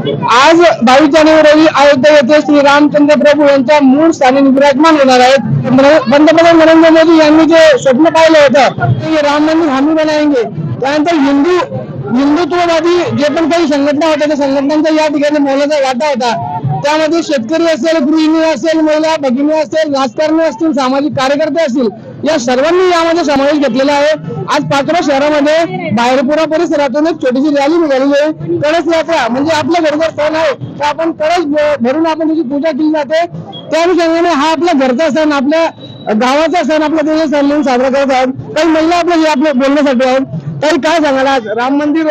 आज बावीस जानेवारी अयोध्या येथे श्री रामचंद्र प्रभू यांच्या मूळ स्थानी विराजमान होणार आहेत. पंतप्रधान नरेंद्र मोदी यांनी जे स्वप्न पाहिलं होतं ते राम मंदिर हामी बनाएंगे त्यानंतर हिंदू हिंदुत्ववादी जे पण काही संघटना होत्या त्या संघटनांचा या ठिकाणी मोलाचा वाटा होता. त्यामध्ये शेतकरी असेल गृहिणी असेल महिला भगिनी असेल राजकारणी असतील सामाजिक कार्यकर्ते असतील या सर्वांनी यामध्ये समावेश घेतलेला आहे. आज पाचोरा शहरामध्ये बाहेरपुरा परिसरातून एक छोटीशी रॅली निघालेली आहे. कळस यात्रा म्हणजे आपल्या घरचा सण आहे. तर आपण कळस भरून आपण त्याची पूजा केली जाते. त्या अनुषंगाने हा आपला घरचा सण आपल्या गावाचा सण आपला देश सण म्हणून साजरा करत आहोत. काही महिला आपल्या हे आपल्या बोलण्यासाठी आहेत. काही काय सांगाल आज? राम मंदिर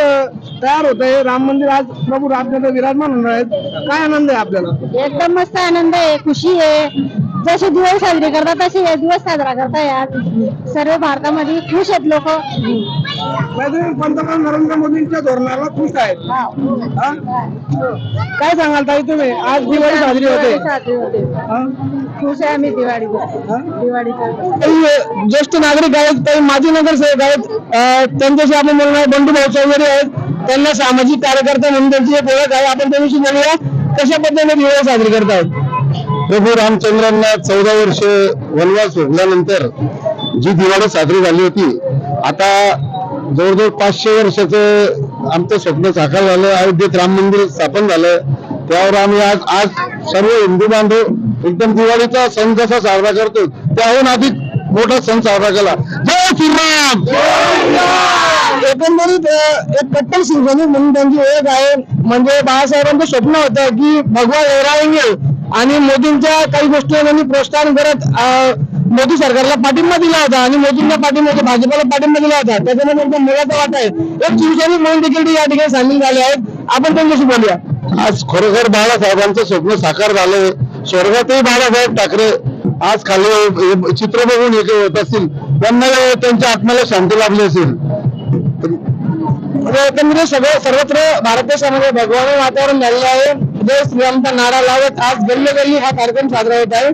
तयार होत आहे. राम मंदिर आज प्रभू रामचंद्र विराजमान होणार आहेत. काय आनंद आहे आपल्याला? एकदम मस्त आनंद आहे. खुशी आहे. जसे दिवाळी साजरी करतात तसे हे दिवस साजरा करताय आज. सर्व भारतामध्ये खुश आहेत लोक. पंतप्रधान नरेंद्र मोदींच्या धोरणाला खुश आहेत? हा? काय सांगाल ताई तुम्ही? आज दिवाळी साजरी होते. हा? खुश आहे आम्ही दिवाळी हा? दिवाळी काही अ, ज्येष्ठ नागरिक आहेत काही माजी नगरसेवक आहेत अ, त्यांच्याशी आपण बोलणार बंधू भाऊ चौधरी आहेत त्यांना सामाजिक कार्यकर्ते म्हणून त्यांची एक ओळख आहे. आपण त्यांच्याशी बोलूया कशा पद्धतीने दिवाळी साजरी करतायत? प्रभू रामचंद्रांना चौदा वर्ष वनवास भोगल्यानंतर जी दिवाळी साजरी झाली होती आता जवळजवळ पाचशे वर्षाचं आमचं स्वप्न साकार झालं अयोध्येत राम मंदिर स्थापन झालं. त्यावर आम्ही आज आज सर्व हिंदू बांधव एकदम दिवाळीचा सण जसा साजरा करतो त्याहून अधिक मोठा सण साजरा केला. जय श्रीराम! एकंदरीत एक कट्टर सिंग म्हणून त्यांची ओळख आहे. म्हणजे बाळासाहेबांचं स्वप्न होतं की भगवान लहराएंगे आणि मोदींच्या काही गोष्टी त्यांनी प्रोत्साहन करत मोदी सरकारला पाठिंबा दिला होता आणि मोदींना पाठिंबा होता भाजपाला पाठिंबा दिला होता. त्याच्यामध्ये त्यांचा मुलाचा वाटा आहे. एक शिवसैनिक म्हणून देखील या ठिकाणी सामील झाले आहेत. आपण त्यांच्याशी बोलूया. आज खरोखर बाळासाहेबांचं स्वप्न साकार झालंय. स्वर्गातही बाळासाहेब ठाकरे आज खाली हे चित्र बघून हे होत असतील. त्यांना त्यांच्या आत्म्याला शांती लाभली असेल. एकंदरीत सगळं सर्वत्र भारत देशामध्ये भगवान वातावरण झालेलं आहे. जय श्रीरामचा नारा लावत आज गल्ली गल्ली हा कार्यक्रम साजरा होत आहे.